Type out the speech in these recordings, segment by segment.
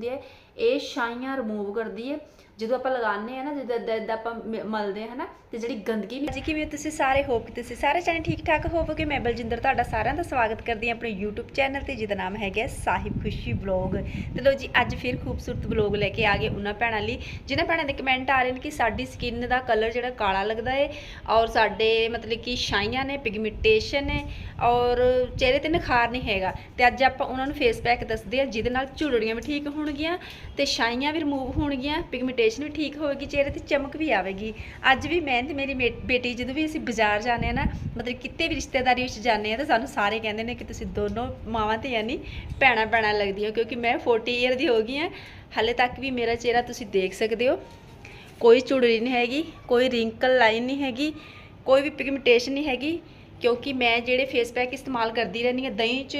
ਹੁੰਦੀ ਹੈ ਇਹ ਛਾਈਆਂ ਰਿਮੂਵ ਕਰਦੀ ਹੈ। ਜਦੋਂ ਆਪਾਂ ਲਗਾਉਂਦੇ ਆ ਨਾ, ਜਦੋਂ ਇਦਾਂ ਇਦਾਂ ਆਪਾਂ ਮ- ਮਲਦੇ ਆ ਹਨਾ, ਤੇ ਜਿਹੜੀ ਗੰਦਗੀ ਜੀ ਕਿਵੇਂ ਹੋ ਤੁਸੀਂ ਸਾਰੇ ਹੋਪ ਕਿ ਤੁਸੀਂ ਸਾਰੇ ਜਾਣੇ ਠੀਕ ਠਾਕ ਹੋਵੋਗੇ? ਮੈਂ ਬਲਜਿੰਦਰ ਤੁਹਾਡਾ ਸਾਰਿਆਂ ਦਾ ਸਵਾਗਤ ਕਰਦੀ ਹਾਂ ਆਪਣੇ YouTube ਚੈਨਲ ਤੇ, ਜਿਹਦਾ ਨਾਮ ਹੈਗਾ ਸਾਹਿਬ ਖੁਸ਼ੀ ਵਲੌਗ ਤੇ ਲੋ ਜੀ, ਅੱਜ ਫਿਰ ਖੂਬਸੂਰਤ ਵਲੌਗ ਲੈ ਕੇ ਆ ਗਏ ਉਹਨਾਂ ਭੈਣਾਂ ਲਈ ਜਿਨ੍ਹਾਂ ਭੈਣਾਂ ਦੇ ਕਮੈਂਟ ਆ ਰਹੇ ਨੇ ਕਿ ਸਾਡੀ ਸਕਿਨ ਦਾ ਕਲਰ ਜਿਹੜਾ ਕਾਲਾ ਲੱਗਦਾ ਹੈ ਔਰ ਸਾਡੇ ਮਤਲਬ ਕਿ ਛਾਈਆਂ ਨੇ ਪਿਗਮੈਂਟੇਸ਼ਨ ਹੈ ਔਰ ਚਿਹਰੇ ਤੇ ਨਿਖਾਰ ਨਹੀਂ ਹੈਗਾ। ਤੇ ਅੱਜ ਆਪਾਂ ਉਹਨਾਂ ਨੂੰ ਫੇਸ ਪੈਕ ਦੱਸਦੇ ਆ ਜਿਹਦੇ ਨਾਲ ਝੁਰੜੀਆਂ ਵੀ ਠੀਕ ਹੋਣਗੀਆਂ, ਤੇ ਛਾਈਆਂ ਵੀ ਰਿਮੂਵ ਹੋਣਗੀਆਂ ਪਿਗਮੈਂਟੇਸ਼ਨ ਵੀ ਠੀਕ ਹੋਵੇਗੀ, ਚਿਹਰੇ ਤੇ ਚਮਕ ਵੀ ਆਵੇਗੀ। ਅੱਜ ਵੀ ਮੈਂ ਤੇ ਮੇਰੀ ਬੇਟੀ ਜਦੋਂ ਵੀ ਅਸੀਂ ਬਾਜ਼ਾਰ ਜਾਂਦੇ ਆ ਨਾ, ਮਤਲਬ ਕਿਤੇ ਵੀ ਰਿਸ਼ਤੇਦਾਰੀ ਵਿੱਚ ਜਾਂਦੇ ਆ ਤਾਂ ਸਾਨੂੰ ਸਾਰੇ ਕਹਿੰਦੇ ਨੇ ਕਿ ਤੁਸੀਂ ਦੋਨੋਂ ਮਾਵਾਂ ਤੇ ਯਾਨੀ ਭੈਣਾਂ ਭੈਣਾਂ ਲੱਗਦੀਆਂ ਕਿਉਂਕਿ ਮੈਂ 40 ਇਅਰ ਦੀ ਹੋ ਗਈ ਆ ਹਾਲੇ ਤੱਕ ਵੀ ਮੇਰਾ ਚਿਹਰਾ ਤੁਸੀਂ ਦੇਖ ਸਕਦੇ ਹੋ। ਕੋਈ ਝੁਰੜੀ ਨਹੀਂ ਹੈਗੀ, ਕੋਈ ਰਿੰਕਲ ਲਾਈਨ ਨਹੀਂ ਹੈਗੀ, ਕੋਈ ਵੀ ਪਿਗਮੈਂਟੇਸ਼ਨ ਨਹੀਂ ਹੈਗੀ, ਕਿਉਂਕਿ ਮੈਂ ਜਿਹੜੇ ਫੇਸ ਪੈਕ ਇਸਤੇਮਾਲ ਕਰਦੀ ਰਹਿੰਦੀ ਹਾਂ, ਦਹੀਂ 'ਚ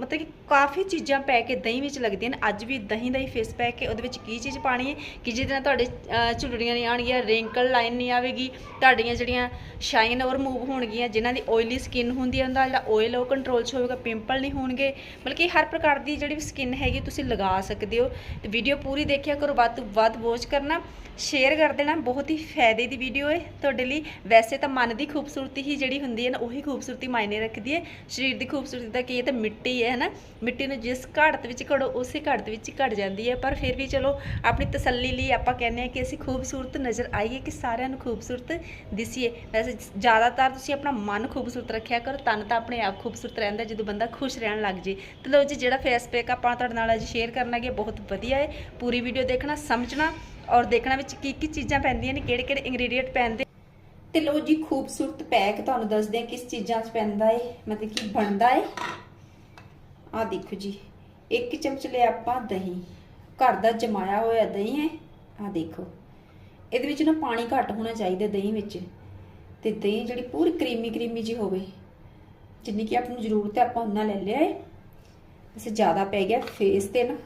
ਮਤਲਬ ਕਿ ਕਾਫੀ ਚੀਜ਼ਾਂ ਪੈ ਕੇ ਦਹੀਂ ਵਿੱਚ ਲੱਗਦੀਆਂ ਨੇ। ਅੱਜ ਵੀ ਦਹੀਂ ਦਾ ਹੀ ਫੇਸ ਪੈਕ ਹੈ ਉਹਦੇ ਵਿੱਚ ਕੀ ਚੀਜ਼ ਪਾਣੀ ਹੈ? ਕਿ ਜਿਹਦੇ ਨਾਲ ਤੁਹਾਡੇ ਅਹ, ਝੁਰੜੀਆਂ ਨਹੀਂ ਆਣਗੀਆਂ ਰਿੰਕਲ ਲਾਈਨ ਨਹੀਂ ਆਵੇਗੀ ਤੁਹਾਡੀਆਂ ਜਿਹੜੀਆਂ ਸ਼ਾਈਨ ਔਰ ਮੂਵ ਹੋਣਗੀਆਂ ਜਿਨ੍ਹਾਂ ਦੀ oily ਸਕਿਨ ਹੁੰਦੀ ਹੈ ਉਹਦਾ ਜਿਹੜਾ ਆਇਲ ਉਹ ਕੰਟਰੋਲ 'ਚ ਹੋਵੇਗਾ ਪਿੰਪਲ ਨਹੀਂ ਹੋਣਗੇ। ਮਤਲਬ ਕਿ ਹਰ ਪ੍ਰਕਾਰ ਦੀ ਜਿਹੜੀ ਵੀ ਸਕਿਨ ਹੈਗੀ ਤੁਸੀਂ ਲਗਾ ਸਕਦੇ ਹੋ। ਤੇ ਵੀਡੀਓ ਪੂਰੀ ਦੇਖਿਆ ਕਰੋ ਵੱਧ ਤੋਂ ਵੱਧ ਵਾਚ ਕਰਨਾ। ਸ਼ੇਅਰ ਕਰ ਦੇਣਾ ਬਹੁਤ ਹੀ ਫਾਇਦੇ ਦੀ ਵੀਡੀਓ ਹੈ ਤੁਹਾਡੇ ਲਈ। ਵੈਸੇ ਤਾਂ ਮਨ ਦੀ ਖੂਬਸੂਰਤੀ ਹੀ ਜਿਹੜੀ ਹੁੰਦੀ ਹੈ ਨਾ ਉਹੀ ਖੂਬਸੂਰਤੀ ਮਾਇਨੇ ਰੱਖਦੀ ਹੈ। ਸਰੀਰ ਦੀ ਖੂਬਸੂਰਤੀ ਦਾ ਕੀ ਹੈ ਤਾਂ ਮਿੱਟੀ ਹੈ ਨਾ ਮਿੱਟੀ ਨੂੰ ਜਿਸ ਘੜਤ ਵਿੱਚ ਘੜੋ, ਉਸੇ ਘੜਤ ਵਿੱਚ ਘੜ ਜਾਂਦੀ ਹੈ। ਪਰ ਫਿਰ ਵੀ ਚਲੋ, ਆਪਣੀ ਤਸੱਲੀ ਲਈ ਆਪਾਂ ਕਹਿੰਦੇ ਹਾਂ ਕਿ ਅਸੀਂ ਖੂਬਸੂਰਤ ਨਜ਼ਰ ਆਈਏ ਕਿ ਸਾਰਿਆਂ ਨੂੰ ਖੂਬਸੂਰਤ ਦਿਸੀਏ। ਵੈਸੇ ਜ਼ਿਆਦਾਤਰ ਤੁਸੀਂ ਆਪਣਾ ਮਨ ਖੂਬਸੂਰਤ ਰੱਖਿਆ ਕਰੋ, ਤਨ ਤਾਂ ਆਪਣੇ ਆਪ ਖੂਬਸੂਰਤ ਰਹਿੰਦਾ ਜਦੋਂ ਬੰਦਾ ਖੁਸ਼ ਰਹਿਣ ਲੱਗ ਜੇ। ਤੇ ਲਓ ਜੀ, ਜਿਹੜਾ ਫੇਸ ਪੈਕ ਆਪਾਂ ਤੁਹਾਡੇ ਨਾਲ ਅੱਜ ਸ਼ੇਅਰ ਕਰਨਾਗੇ ਬਹੁਤ ਵਧੀਆ ਹੈ। ਪੂਰੀ ਵੀਡੀਓ ਦੇਖਣਾ, ਸਮਝਣਾ ਔਰ ਦੇਖਣਾ ਵਿੱਚ ਕੀ ਕੀ ਚੀਜ਼ਾਂ ਪੈਂਦੀਆਂ ਨੇ, ਕਿਹੜੇ ਕਿਹੜੇ ਇੰਗਰੀਡੀਐਂਟ ਪੈਂਦੇ ਤੇ ਲੋ ਜੀ, ਖੂਬਸੂਰਤ ਪੈਕ ਤੁਹਾਨੂੰ ਦੱਸਦੇ ਆ ਕਿਸ ਚੀਜ਼ਾਂ 'ਚ ਪੈਂਦਾ ਏ ਮਤਲਬ ਕਿ ਬਣਦਾ ਹੈ। ਆ ਦੇਖੋ ਜੀ, ਇੱਕ ਚਮਚ ਲਿਆ ਆਪਾਂ ਦਹੀਂ, ਘਰ ਦਾ ਜਮਾਇਆ ਹੋਇਆ ਦਹੀਂ ਹੈ, ਆ ਦੇਖੋ। ਇਹਦੇ ਵਿੱਚ ਨਾ ਪਾਣੀ ਘੱਟ ਹੋਣਾ ਚਾਹੀਦਾ ਦਹੀਂ ਵਿੱਚ, ਤੇ ਦਹੀਂ ਜਿਹੜੀ ਪੂਰੀ ਕਰੀਮੀ ਕਰੀਮੀ ਜੀ ਹੋਵੇ, ਜਿੰਨੀ ਕਿ ਆਪ ਨੂੰ ਜ਼ਰੂਰਤ ਹੈ ਆਪਾਂ ਉਹਨਾਂ ਲੈ ਲਿਆ ਹੈ ਵੈਸੇ ਜ਼ਿਆਦਾ ਪੈ ਗਿਆ ਫੇਸ ਤੇ ਨਾ,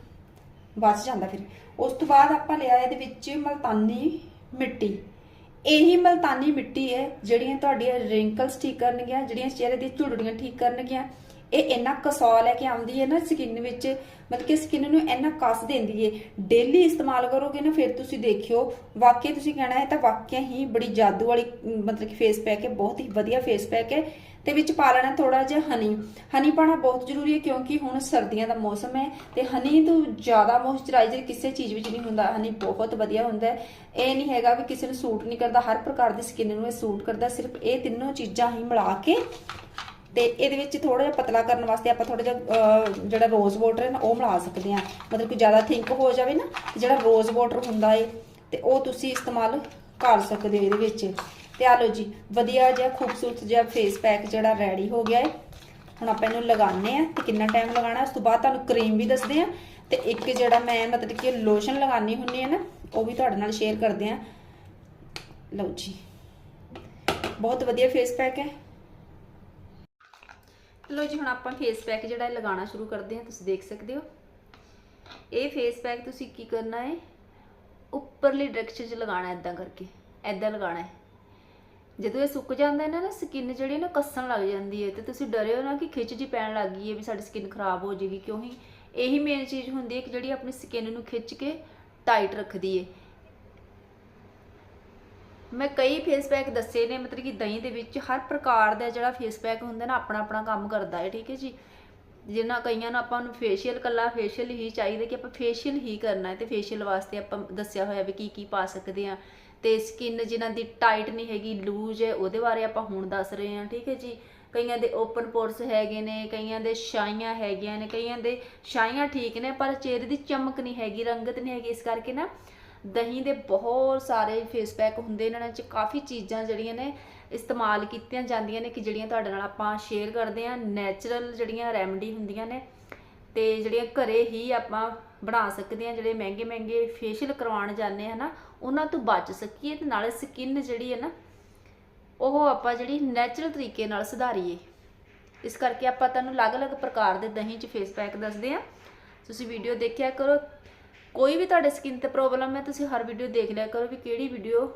ਬਚ ਜਾਂਦਾ ਫਿਰ। ਉਸ ਤੋਂ ਬਾਅਦ ਆਪਾਂ ਲਿਆ ਇਹਦੇ ਵਿੱਚ ਮਲਤਾਨੀ ਮਿੱਟੀ। ਇਹੀ ਮਲਤਾਨੀ ਮਿੱਟੀ ਹੈ, ਜਿਹੜੀਆਂ ਤੁਹਾਡੀਆਂ ਰਿੰਕਲਸ ਠੀਕ ਕਰਨਗੀਆਂ, ਜਿਹੜੀਆਂ ਚਿਹਰੇ ਦੀ ਝੁਰੜੀਆਂ ਠੀਕ ਕਰਨਗੀਆਂ। ਇਹ ਇੰਨਾ ਕਸੌ ਲੈ ਕੇ ਆਉਂਦੀ ਹੈ ਨਾ ਸਕਿਨ ਵਿੱਚ, ਮਤਲਬ ਕਿ ਸਕਿਨ ਨੂੰ ਇੰਨਾ ਕਸ ਦਿੰਦੀ ਹੈ। ਡੇਲੀ ਇਸਤੇਮਾਲ ਕਰੋਗੇ ਨਾ, ਫਿਰ ਤੁਸੀਂ ਦੇਖਿਓ, ਵਾਕਈ ਤੁਸੀਂ ਕਹਿਣਾ ਹੈ ਤਾਂ ਵਾਕਿਆ ਹੀ ਬੜੀ ਜਾਦੂ ਵਾਲੀ, ਮਤਲਬ ਕਿ ਫੇਸ ਪੈਕ ਹੈ, ਬਹੁਤ ਹੀ ਵਧੀਆ ਫੇਸ ਪੈਕ ਹੈ। ਤੇ ਵਿੱਚ ਪਾ ਲੈਣਾ ਥੋੜਾ ਜਿਹਾ ਹਨੀ। ਹਨੀ ਪਾਣਾ ਬਹੁਤ ਜ਼ਰੂਰੀ ਹੈ ਕਿਉਂਕਿ ਹੁਣ ਸਰਦੀਆਂ ਦਾ ਮੌਸਮ ਹੈ ਤੇ ਹਨੀ ਤੋਂ ਜ਼ਿਆਦਾ ਮੋਇਸਚਰਾਈਜ਼ਰ ਕਿਸੇ ਚੀਜ਼ ਵਿੱਚ ਨਹੀਂ ਹੁੰਦਾ। ਹਨੀ ਬਹੁਤ ਵਧੀਆ ਹੁੰਦਾ ਇਹ ਨਹੀਂ ਹੈਗਾ ਵੀ ਕਿਸੇ ਨੂੰ ਸੂਟ ਨਹੀਂ ਕਰਦਾ। ਹਰ ਪ੍ਰਕਾਰ ਦੀ ਸਕਿਨ ਨੂੰ ਇਹ ਸੂਟ ਕਰਦਾ ਸਿਰਫ ਇਹ ਤਿੰਨੋਂ ਚੀਜ਼ਾਂ ਹੀ ਮਿਲਾ ਕੇ ਤੇ ਇਹਦੇ ਵਿੱਚ ਥੋੜਾ ਜਿਹਾ ਪਤਲਾ ਕਰਨ ਵਾਸਤੇ ਆਪਾਂ ਥੋੜਾ ਜਿਹਾ ਜਿਹੜਾ ਰੋਜ਼ ਵਾਟਰ ਹੈ ਨਾ, ਉਹ ਮਿਲਾ ਸਕਦੇ ਹਾਂ। ਮਤਲਬ ਕਿ ਜ਼ਿਆਦਾ ਥਿੰਕ ਹੋ ਜਾਵੇ ਨਾ ਜਿਹੜਾ ਰੋਜ਼ ਵਾਟਰ ਹੁੰਦਾ ਏ ਤੇ ਉਹ ਤੁਸੀਂ ਇਸਤੇਮਾਲ ਕਰ ਸਕਦੇ ਹੋ ਇਹਦੇ ਵਿੱਚ। ਤੇ ਆ ਲਓ ਜੀ, ਵਧੀਆ ਜਿਹਾ ਖੂਬਸੂਰਤ ਜਿਹਾ ਫੇਸ ਪੈਕ ਜਿਹੜਾ ਰੈਡੀ ਹੋ ਗਿਆ ਹੈ। ਹੁਣ ਆਪਾਂ ਇਹਨੂੰ ਲਗਾਉਂਦੇ ਆ ਤੇ ਕਿੰਨਾ ਟਾਈਮ ਲਗਾਉਣਾ, ਉਸ ਤੋਂ ਬਾਅਦ ਤੁਹਾਨੂੰ ਕਰੀਮ ਵੀ ਦੱਸਦੇ ਆ ਤੇ ਇੱਕ ਜਿਹੜਾ ਮੈਂ ਮਤਲਬ ਕਿ ਲੋਸ਼ਨ ਲਗਾਉਣੀ ਹੁੰਦੀ ਹੈ ਨਾ, ਉਹ ਵੀ ਤੁਹਾਡੇ ਨਾਲ ਸ਼ੇਅਰ ਕਰਦੇ ਆ ਲਓ ਜੀ, ਬਹੁਤ ਵਧੀਆ ਫੇਸ ਪੈਕ ਹੈ। ਲੋ ਜੀ, ਹੁਣ ਆਪਾਂ ਫੇਸ ਪੈਕ ਜਿਹੜਾ ਇਹ ਲਗਾਉਣਾ ਸ਼ੁਰੂ ਕਰਦੇ ਹਾਂ, ਤੁਸੀਂ ਦੇਖ ਸਕਦੇ ਹੋ। ਇਹ ਫੇਸ ਪੈਕ ਤੁਸੀਂ ਕੀ ਕਰਨਾ ਹੈ, ਉੱਪਰਲੀ ਡਾਇਰੈਕਸ਼ਨ 'ਚ ਲਗਾਉਣਾ ਇਦਾਂ ਕਰਕੇ ਇਦਾਂ ਲਗਾਉਣਾ ਹੈ। ਜਦੋਂ ਇਹ ਸੁੱਕ ਜਾਂਦਾ ਹੈ ਨਾ ਨਾ ਸਕਿਨ ਜਿਹੜੀ ਨਾ ਕੱਸਣ ਲੱਗ ਜਾਂਦੀ ਹੈ ਤੇ ਤੁਸੀਂ ਡਰਿਓ ਨਾ ਕਿ ਖਿੱਚ ਜੀ ਪੈਣ ਲੱਗ ਗਈ ਹੈ ਵੀ ਸਾਡੀ ਸਕਿਨ ਖਰਾਬ ਹੋ ਜਾਏਗੀ ਕਿਉਂਕਿ ਇਹੀ ਮੇਨ ਚੀਜ਼ ਹੁੰਦੀ ਹੈ ਕਿ ਜਿਹੜੀ ਆਪਣੀ ਸਕਿਨ ਨੂੰ ਖਿੱਚ ਕੇ ਟਾਈਟ ਰੱਖਦੀ ਹੈ। ਮੈਂ ਕਈ ਫੇਸ ਪੈਕ ਦੱਸੇ ਨੇ, ਮਤਲਬ ਕਿ ਦਹੀਂ ਦੇ ਵਿੱਚ ਹਰ ਪ੍ਰਕਾਰ ਦਾ ਜਿਹੜਾ ਫੇਸ ਪੈਕ ਹੁੰਦਾ ਨਾ, ਆਪਣਾ ਆਪਣਾ ਕੰਮ ਕਰਦਾ ਹੈ, ਠੀਕ ਹੈ ਜੀ? ਜਿਨ੍ਹਾਂ ਕਈਆਂ ਨੂੰ ਆਪਾਂ ਨੂੰ ਫੇਸ਼ੀਅਲ ਕੱਲਾ ਫੇਸ਼ੀਅਲ ਹੀ ਚਾਹੀਦਾ ਕਿ ਆਪਾਂ ਫੇਸ਼ੀਅਲ ਹੀ ਕਰਨਾ ਹੈ ਤੇ ਫੇਸ਼ੀਅਲ ਵਾਸਤੇ ਆਪਾਂ ਦੱਸਿਆ ਹੋਇਆ ਵੀ ਕੀ ਕੀ ਪਾ ਸਕਦੇ ਆ ਤੇ ਸਕਿਨ ਜਿਨ੍ਹਾਂ ਦੀ ਟਾਈਟ ਨਹੀਂ ਹੈਗੀ ਲੂਜ਼ ਹੈ, ਉਹਦੇ ਬਾਰੇ ਆਪਾਂ ਹੁਣ ਦੱਸ ਰਹੇ ਹਾਂ, ਠੀਕ ਹੈ ਜੀ। ਕਈਆਂ ਦੇ ਓਪਨ ਪੋਰਸ ਹੈਗੇ ਨੇ, ਕਈਆਂ ਦੇ ਛਾਈਆਂ ਹੈਗੀਆਂ ਨੇ, ਕਈਆਂ ਦੇ ਛਾਈਆਂ ਠੀਕ ਨੇ, ਪਰ ਚਿਹਰੇ ਦੀ ਚਮਕ ਨਹੀਂ ਹੈਗੀ, ਰੰਗਤ ਨਹੀਂ ਹੈਗੀ, ਇਸ ਕਰਕੇ ਨਾ ਦਹੀਂ ਦੇ ਬਹੁਤ ਸਾਰੇ ਫੇਸ ਪੈਕ ਹੁੰਦੇ ਇਹਨਾਂ 'ਚ ਕਾਫੀ ਚੀਜ਼ਾਂ ਜਿਹੜੀਆਂ ਨੇ ਇਸਤੇਮਾਲ ਕੀਤੀਆਂ ਜਾਂਦੀਆਂ ਨੇ, ਕਿ ਜਿਹੜੀਆਂ ਤੁਹਾਡੇ ਨਾਲ ਆਪਾਂ ਸ਼ੇਅਰ ਕਰਦੇ ਹਾਂ ਨੈਚੁਰਲ ਜਿਹੜੀਆਂ ਰੈਮਡੀ ਹੁੰਦੀਆਂ ਨੇ, ਤੇ ਜਿਹੜੀਆਂ ਘਰੇ ਹੀ ਆਪਾਂ ਬਣਾ ਸਕਦੇ ਹਾਂ, ਜਿਹੜੇ ਮਹਿੰਗੇ ਮਹਿੰਗੇ ਫੇਸ਼ੀਅਲ ਕਰਵਾਉਣ ਜਾਂਦੇ ਆ ਨਾ ਉਹਨਾਂ ਤੋਂ ਬਚ ਸਕੀਏ ਤੇ ਨਾਲੇ ਸਕਿਨ ਜਿਹੜੀ ਹੈ ਨਾ, ਉਹ ਆਪਾਂ ਜਿਹੜੀ ਨੈਚੁਰਲ ਤਰੀਕੇ ਨਾਲ ਸੁਧਾਰੀਏ। ਇਸ ਕਰਕੇ ਆਪਾਂ ਤੁਹਾਨੂੰ ਅਲੱਗ-ਅਲੱਗ ਪ੍ਰਕਾਰ ਦੇ ਦਹੀਂ 'ਚ ਫੇਸ ਪੈਕ ਦੱਸਦੇ ਆ ਤੁਸੀਂ ਵੀਡੀਓ ਦੇਖਿਆ ਕਰੋ, ਕੋਈ ਵੀ ਤੁਹਾਡੇ ਸਕਿਨ ਤੇ ਪ੍ਰੋਬਲਮ ਹੈ, ਤੁਸੀਂ ਹਰ ਵੀਡੀਓ ਦੇਖ ਲਿਆ ਕਰੋ ਵੀ ਕਿਹੜੀ ਵੀਡੀਓ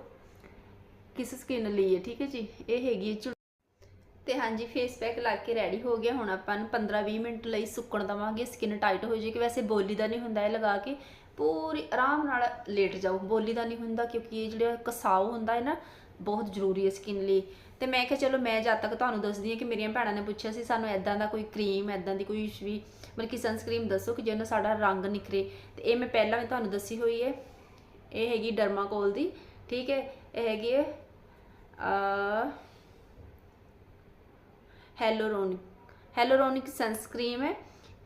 ਕਿਸ ਸਕਿਨ ਲਈ ਹੈ, ਠੀਕ ਹੈ ਜੀ? ਇਹ ਹੈਗੀ ਹੈ ਝੁ- ਤੇ ਹਾਂਜੀ ਫੇਸ ਪੈਕ ਲਾ ਕੇ ਰੈਡੀ ਹੋ ਗਿਆ। ਹੁਣ ਆਪਾਂ ਨੂੰ 15-20 ਮਿੰਟ ਲਈ ਸੁੱਕਣ ਦਵਾਂਗੇ। ਸਕਿਨ ਟਾਈਟ ਹੋ ਜਾਏਗੀ ਵੈਸੇ ਬੋਲੀ ਦਾ ਨਹੀਂ ਹੁੰਦਾ ਇਹ ਲਗਾ ਕੇ। ਪੂਰੀ ਆਰਾਮ ਨਾਲ ਲੇਟ ਜਾਓ। ਬੋਲੀ ਦਾ ਨਹੀਂ ਹੁੰਦਾ ਕਿਉਂਕਿ ਇਹ ਜਿਹੜਾ ਕਸਾਓ ਹੁੰਦਾ ਹੈ ਨਾ, ਬਹੁਤ ਜ਼ਰੂਰੀ ਹੈ ਸਕਿਨ ਲਈ। ਤੇ ਮੈਂ ਕਿਹਾ, ਚਲੋ ਮੈਂ ਜਦ ਤੱਕ ਤੁਹਾਨੂੰ ਦੱਸਦੀ ਹਾਂ ਕਿ ਮੇਰੀਆਂ ਭੈਣਾਂ ਨੇ ਪੁੱਛਿਆ ਸੀ, ਸਾਨੂੰ ਐਦਾਂ ਦਾ ਕੋਈ ਕਰੀਮ ਐਦਾਂ ਦੀ ਕੋਈ ਵੀ ਮਤਲਬ ਕਿ ਸਨਸਕ੍ਰੀਮ ਦੱਸੋ ਕਿ ਜਿਹਦੇ ਨਾਲ ਸਾਡਾ ਰੰਗ ਨਿਖਰੇ। ਤੇ ਇਹ ਮੈਂ ਪਹਿਲਾਂ ਵੀ ਤੁਹਾਨੂੰ ਦੱਸੀ ਹੋਈ ਹੈ। ਇਹ ਹੈਗੀ ਡਰਮਾਕੋਲ ਦੀ। ਠੀਕ ਹੈ, ਇਹ ਹੈਗੀ ਹੈ ਅ ਹੈਲੋਰੋਨਿਕ ਹੈਲੋਰੋਨਿਕ ਸਨਸਕ੍ਰੀਮ ਹੈ।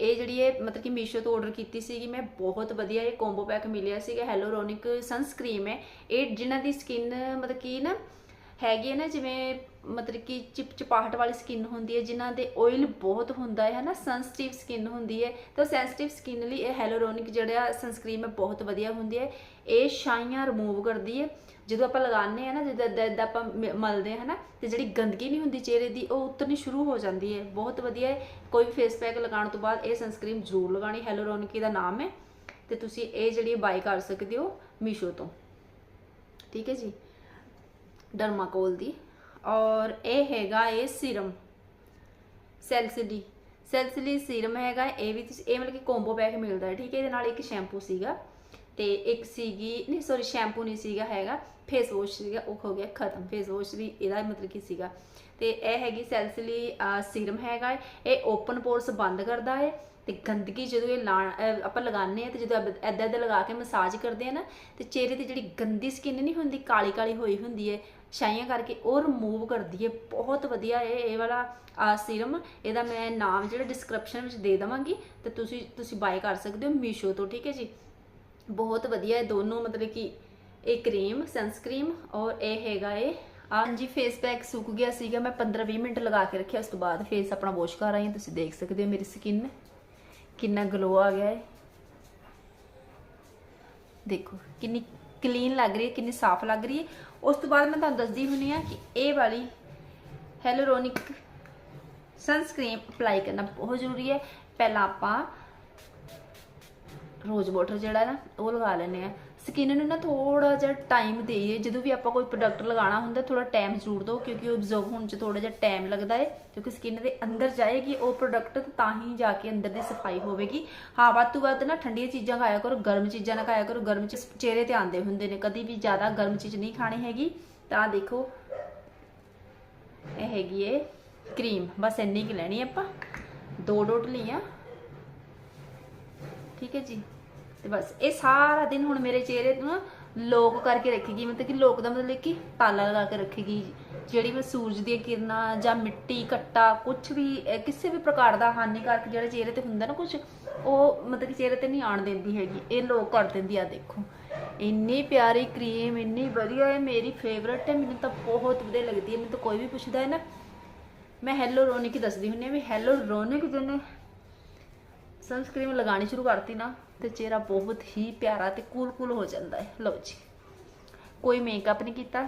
ਇਹ ਜਿਹੜੀ ਹੈ ਮਤਲਬ ਕਿ ਮੀਸ਼ੋ ਤੋਂ ਆਰਡਰ ਕੀਤੀ ਸੀਗੀ। ਮੈਂ ਬਹੁਤ ਵਧੀਆ ਇਹ ਕੰਬੋ ਪੈਕ ਮਿਲਿਆ ਸੀਗਾ। ਹੈਲੋਰੋਨਿਕ ਸਨਸਕ੍ਰੀਮ ਹੈ। ਇਹ ਜਿਨ੍ਹਾਂ ਦੀ ਸਕਿਨ ਮਤਲਬ ਕਿ ਨਾ ਹੈਗੀ ਹੈ ਨਾ, ਜਿਵੇਂ ਮਤਲਬ ਕਿ ਚਿਪਚਿਪਾਹਟ ਵਾਲੀ ਸਕਿਨ ਹੁੰਦੀ ਹੈ, ਜਿਨ੍ਹਾਂ ਦੇ ਆਇਲ ਬਹੁਤ ਹੁੰਦਾ ਹੈ, ਹਨਾ। ਸੈਂਸਿਟਿਵ ਸਕਿਨ ਹੁੰਦੀ ਹੈ। ਤਾਂ ਸੈਂਸਿਟਿਵ ਸਕਿਨ ਲਈ ਇਹ ਹੈਲੋਰੋਨਿਕ ਜਿਹੜਾ ਸਨਸਕ੍ਰੀਮ ਹੈ, ਬਹੁਤ ਵਧੀਆ ਹੁੰਦੀ ਹੈ। ਇਹ ਛਾਈਆਂ ਰਿਮੂਵ ਕਰਦੀ ਹੈ। ਜਦੋਂ ਆਪਾਂ ਲਗਾਉਂਦੇ ਆ ਨਾ, ਜਦੋਂ ਏਦਾਂ ਏਦਾਂ ਆਪਾਂ ਮ- ਮਲਦੇ ਆ ਹਨਾ, ਤੇ ਜਿਹੜੀ ਗੰਦਗੀ ਨਹੀਂ ਹੁੰਦੀ ਚਿਹਰੇ ਦੀ, ਉਹ ਉਤਰਨੀ ਸ਼ੁਰੂ ਹੋ ਜਾਂਦੀ ਹੈ। ਬਹੁਤ ਵਧੀਆ ਹੈ। ਕੋਈ ਵੀ ਫੇਸ ਪੈਕ ਲਗਾਉਣ ਤੋਂ ਬਾਅਦ ਇਹ ਸਨਸਕ੍ਰੀਮ ਜ਼ਰੂਰ ਲਗਾਣੀ ਹੈਲੋਰੋਨਿਕ ਦਾ ਨਾਮ ਹੈ। ਤੇ ਤੁਸੀਂ ਇਹ ਜਿਹੜੀ ਬਾਈ ਕਰ ਸਕਦੇ ਹੋ ਮੀਸ਼ੋ ਤੋਂ। ਠੀਕ ਹੈ ਜੀ? ਡਰਮਾਕੋਲ ਦੀ। ਔਰ ਇਹ ਹੈਗਾ ਇਹ ਸੀਰਮ ਸੈਲਸਿਡੀ ਸੈਲਸਿਡੀ ਸੀਰਮ ਹੈਗਾ, ਇਹ ਵੀ ਤੁਸੀਂ, ਇਹ ਮਤਲਬ ਕਿ ਕੰਬੋ ਪੈਕ ਮਿਲਦਾ ਹੈ। ਠੀਕ ਹੈ, ਇਹਦੇ ਨਾਲ ਇੱਕ ਸ਼ੈਂਪੂ ਸੀਗਾ। ਤੇ ਇੱਕ ਸੀਗੀ, ਨਹੀਂ ਸੌਰੀ ਸ਼ੈਂਪੂ ਨਹੀਂ ਸੀਗਾ ਹੈਗਾ ਫੇਸ ਵਾਸ਼ ਸੀਗਾ, ਉਹ ਹੋ ਗਿਆ ਖਤਮ ਫੇਸ ਵਾਸ਼ ਵੀ ਇਹਦਾ ਮਤਲਬ ਕੀ ਸੀਗਾ ਤੇ ਇਹ ਹੈਗੀ ਸੈਲਸਲੀ ਸੀਰਮ ਹੈਗਾ ਹੈ। ਇਹ ਓਪਨ ਪੋਰਸ ਬੰਦ ਕਰਦਾ ਹੈ ਤੇ ਗੰਦਗੀ ਜਦੋਂ ਇਹ ਲਾ ਆਪਾਂ ਲਗਾਉਂਦੇ ਆ ਤੇ ਜਦੋਂ ਐਦਾਂ ਐਦਾਂ ਲਗਾ ਕੇ ਮਸਾਜ ਕਰਦੇ ਆ ਨਾ, ਤੇ ਚਿਹਰੇ ਤੇ ਜਿਹੜੀ ਗੰਦੀ ਸਕਿਨ ਨਹੀਂ ਹੁੰਦੀ, ਕਾਲੀ ਕਾਲੀ ਹੋਈ ਹੁੰਦੀ ਹੈ, ਛਾਈਆਂ ਕਰਕੇ ਉਹ ਰਿਮੂਵ ਕਰਦੀ ਹੈ, ਬਹੁਤ ਵਧੀਆ ਹੈ ਇਹ ਵਾਲਾ ਸੀਰਮ ਇਹਦਾ ਮੈਂ ਨਾਮ ਜਿਹੜਾ ਡਿਸਕ੍ਰਿਪਸ਼ਨ ਵਿੱਚ ਦੇ ਦਵਾਂਗੀ, ਤੇ ਤੁਸੀਂ ਤੁਸੀਂ ਬਾਏ ਕਰ ਸਕਦੇ ਹੋ ਮੀਸ਼ੋ ਤੋਂ, ਠੀਕ ਹੈ ਜੀ ਬਹੁਤ ਵਧੀਆ ਹੈ ਦੋਨੋਂ ਮਤਲਬ ਕਿ ਇਹ ਕਰੀਮ ਸਨਸਕ੍ਰੀਮ ਔਰ ਇਹ ਹੈਗਾ ਇਹ ਹਾਂਜੀ ਫੇਸ ਪੈਕ ਸੁੱਕ ਗਿਆ ਸੀਗਾ ਮੈਂ 15-20 ਮਿੰਟ ਲਗਾ ਕੇ ਰੱਖਿਆ ਉਸ ਤੋਂ ਬਾਅਦ ਫੇਸ ਆਪਣਾ ਵਾਸ਼ ਕਰ ਆਈ ਹਾਂ ਤੁਸੀਂ ਦੇਖ ਸਕਦੇ ਹੋ ਮੇਰੀ ਸਕਿਨ ਕਿੰਨਾ ਗਲੋ ਆ ਗਿਆ ਹੈ ਦੇਖੋ ਕਿੰਨੀ ਕਲੀਨ ਲੱਗ ਰਹੀ ਹੈ ਕਿੰਨੀ ਸਾਫ਼ ਲੱਗ ਰਹੀ ਹੈ ਉਸ ਤੋਂ ਬਾਅਦ ਮੈਂ ਤੁਹਾਨੂੰ ਦੱਸਦੀ ਹੁੰਨੀ ਆ ਕਿ ਇਹ ਵਾਲੀ ਹੈਲੋਰੋਨਿਕ ਸਨਸਕ੍ਰੀਮ ਅਪਲਾਈ ਕਰਨਾ ਬਹੁਤ ਜ਼ਰੂਰੀ ਹੈ ਪਹਿਲਾਂ ਆਪਾਂ ਰੋਜ਼ ਵਾਟਰ ਜਿਹੜਾ ਨਾ, ਉਹ ਲਗਾ ਲੈਂਦੇ ਆ ਸਕਿਨ ਨੂੰ ਨਾ ਥੋੜਾ ਜਿਹਾ ਟਾਈਮ ਦੇਈਏ। ਜਦੋਂ ਵੀ ਆਪਾਂ ਕੋਈ ਪ੍ਰੋਡਕਟ ਲਗਾਉਣਾ ਹੁੰਦਾ ਥੋੜਾ ਟਾਈਮ ਜ਼ਰੂਰ ਦਿਓ, ਕਿਉਂਕਿ ਉਹ ਅਬਜ਼ਰਵ ਹੋਣ 'ਚ ਥੋੜਾ ਜਿਹਾ ਟਾਈਮ ਲੱਗਦਾ ਹੈ ਕਿਉਂਕਿ ਸਕਿਨ ਦੇ ਅੰਦਰ ਜਾਏਗੀ, ਉਹ ਪ੍ਰੋਡਕਟ ਤਾਂ ਹੀ ਜਾ ਕੇ ਅੰਦਰ ਦੀ ਸਫ਼ਾਈ ਹੋਵੇਗੀ। ਹਾਂ, ਵੱਧ ਤੋਂ ਵੱਧ ਨਾ ਠੰਡੀਆਂ ਚੀਜ਼ਾਂ ਖਾਇਆ ਕਰੋ, ਗਰਮ ਚੀਜ਼ਾਂ ਨਾ ਖਾਇਆ ਕਰੋ। ਗਰਮ ਚ ਚਿਹਰੇ ਤੇ ਆਉਂਦੇ ਹੁੰਦੇ ਨੇ, ਕਦੀ ਵੀ ਜ਼ਿਆਦਾ ਗਰਮ ਚੀਜ਼ ਨਹੀਂ ਖਾਣੀ ਹੈਗੀ। ਤਾਂ ਦੇਖੋ, ਇਹ ਹੈਗੀ ਏ ਕਰੀਮ ਬਸ ਇੰਨੀ ਕਿ ਲੈਣੀ ਆਪਾਂ। ਦੋ ਡੋਟ ਲਈਆਂ। ਠੀਕ ਹੈ ਜੀ? ਤੇ ਬਸ, ਇਹ ਸਾਰਾ ਦਿਨ ਹੁਣ ਮੇਰੇ ਚਿਹਰੇ ਨੂੰ ਲੋਕ ਕਰਕੇ ਰੱਖੇਗੀ, ਮਤਲਬ ਕਿ ਲੋਕ ਦਾ ਮਤਲਬ ਕਿ ਤਾਲਾ ਲਗਾ ਕੇ ਰੱਖੇਗੀ। ਜਿਹੜੀ ਵੀ ਸੂਰਜ ਦੀਆਂ ਕਿਰਨਾਂ ਜਾਂ ਮਿੱਟੀ, ਕੱਟਾ ਕੁਝ ਵੀ ਕਿਸੇ ਵੀ ਪ੍ਰਕਾਰ ਦਾ ਹਾਨੀਕਾਰਕ ਜਿਹੜਾ ਚਿਹਰੇ ਤੇ ਹੁੰਦਾ ਨਾ ਕੁਝ ਉਹ ਮਤਲਬ ਕਿ ਚਿਹਰੇ ਤੇ ਨਹੀਂ ਆਣ ਦਿੰਦੀ ਹੈਗੀ। ਇਹ ਲੋਕ ਕਰ ਦਿੰਦੀ ਆ, ਦੇਖੋ। ਇੰਨੀ ਪਿਆਰੀ ਕਰੀਮ ਇੰਨੀ ਵਧੀਆ ਹੈ ਮੇਰੀ ਫੇਵਰਟ ਹੈ। ਮੈਨੂੰ ਤਾਂ ਬਹੁਤ ਵਧੀਆ ਲੱਗਦੀ ਹੈ। ਮੈਨੂੰ ਤਾਂ ਕੋਈ ਵੀ ਪੁੱਛਦਾ ਹੈ ਨਾ। ਮੈਂ ਹੈਲੋ ਰੋਨਿਕ ਦੱਸਦੀ ਹੁੰਨੀ ਆ ਵੀ ਹੈਲੋ ਰੋਨਿਕ ਜਿਹਨੇ ਸਨਸਕ੍ਰੀਮ ਲਗਾਣੀ ਸ਼ੁਰੂ ਕਰਤੀ ਨਾ, ਤੇ ਚਿਹਰਾ ਬਹੁਤ ਹੀ ਪਿਆਰਾ ਤੇ ਕੂਲ ਕੂਲ ਹੋ ਜਾਂਦਾ ਹੈ। ਲਓ ਜੀ। ਕੋਈ ਮੇਕਅਪ ਨਹੀਂ ਕੀਤਾ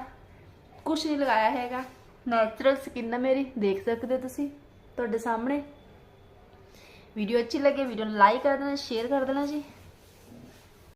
ਕੁਝ ਨਹੀਂ ਲਗਾਇਆ ਹੈਗਾ। ਨੈਚੁਰਲ ਸਕਿਨ ਹੈ ਮੇਰੀ, ਦੇਖ ਸਕਦੇ ਹੋ ਤੁਸੀਂ, ਤੁਹਾਡੇ ਸਾਹਮਣੇ। ਵੀਡੀਓ ਅੱਛੀ ਲੱਗੇ ਵੀਡੀਓ ਨੂੰ ਲਾਈਕ ਕਰ ਦੇਣਾ ਸ਼ੇਅਰ ਕਰ ਦੇਣਾ ਜੀ।